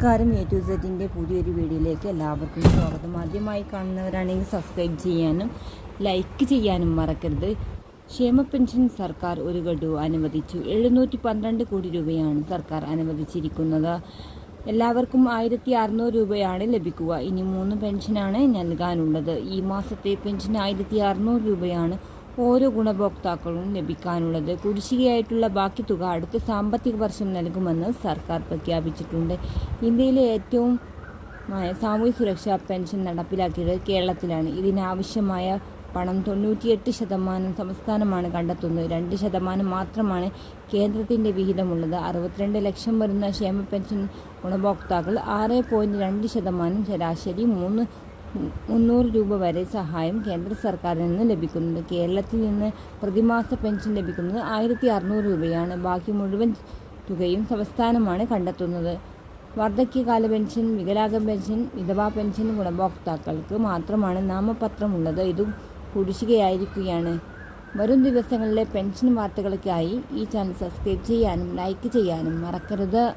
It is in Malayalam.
നമസ്കാരം. എ ടു സെറ്റിന്റെ പുതിയൊരു വീഡിയോയിലേക്ക് എല്ലാവർക്കും സ്വാഗതം. ആദ്യമായി കാണുന്നവരാണെങ്കിൽ സബ്സ്ക്രൈബ് ചെയ്യാനും ലൈക്ക് ചെയ്യാനും മറക്കരുത്. ക്ഷേമ പെൻഷൻ സർക്കാർ ഒരു ഗഡു അനുവദിച്ചു. എഴുന്നൂറ്റി പന്ത്രണ്ട് കോടി രൂപയാണ് സർക്കാർ അനുവദിച്ചിരിക്കുന്നത്. എല്ലാവർക്കും ആയിരത്തി അറുന്നൂറ് രൂപയാണ് ലഭിക്കുക. ഇനി മൂന്ന് പെൻഷനാണ് നൽകാനുള്ളത്. ഈ മാസത്തെ പെൻഷൻ ആയിരത്തി അറുന്നൂറ് രൂപയാണ് ഓരോ ഗുണഭോക്താക്കളും ലഭിക്കാനുള്ളത്. കുടിശ്ശികയായിട്ടുള്ള ബാക്കി തുക അടുത്ത സാമ്പത്തിക വർഷം നൽകുമെന്ന് സർക്കാർ പ്രഖ്യാപിച്ചിട്ടുണ്ട്. ഇന്ത്യയിലെ ഏറ്റവും സാമൂഹ്യ സുരക്ഷാ പെൻഷൻ നടപ്പിലാക്കിയത് കേരളത്തിലാണ്. ഇതിനാവശ്യമായ പണം തൊണ്ണൂറ്റിയെട്ട് ശതമാനം സംസ്ഥാനമാണ് കണ്ടെത്തുന്നത്. രണ്ട് ശതമാനം മാത്രമാണ് കേന്ദ്രത്തിന്റെ വിഹിതമുള്ളത്. അറുപത്തിരണ്ട് ലക്ഷം വരുന്ന ക്ഷേമ പെൻഷൻ ഗുണഭോക്താക്കൾ ആറ് പോയിന്റ് രണ്ട് ശതമാനം ശരാശരി മൂന്ന് മുന്നൂറ് രൂപ വരെ സഹായം കേന്ദ്ര സർക്കാരിൽ നിന്ന് ലഭിക്കുന്നുണ്ട്. കേരളത്തിൽ നിന്ന് പ്രതിമാസ പെൻഷൻ ലഭിക്കുന്നത് ആയിരത്തി അറുന്നൂറ് രൂപയാണ്. ബാക്കി മുഴുവൻ തുകയും സംസ്ഥാനമാണ് കണ്ടെത്തുന്നത്. വാർദ്ധക്യകാല പെൻഷൻ വികലാംഗ പെൻഷൻ വിധവാ പെൻഷൻ ഗുണഭോക്താക്കൾക്ക് മാത്രമാണ് നാമപത്രമുള്ളത്. ഇതും കുടിശ്ശികയായിരിക്കുകയാണ്. വരും ദിവസങ്ങളിലെ പെൻഷൻ വാർത്തകൾക്കായി ഈ ചാനൽ സബ്സ്ക്രൈബ് ചെയ്യാനും ലൈക്ക് ചെയ്യാനും മറക്കരുത്.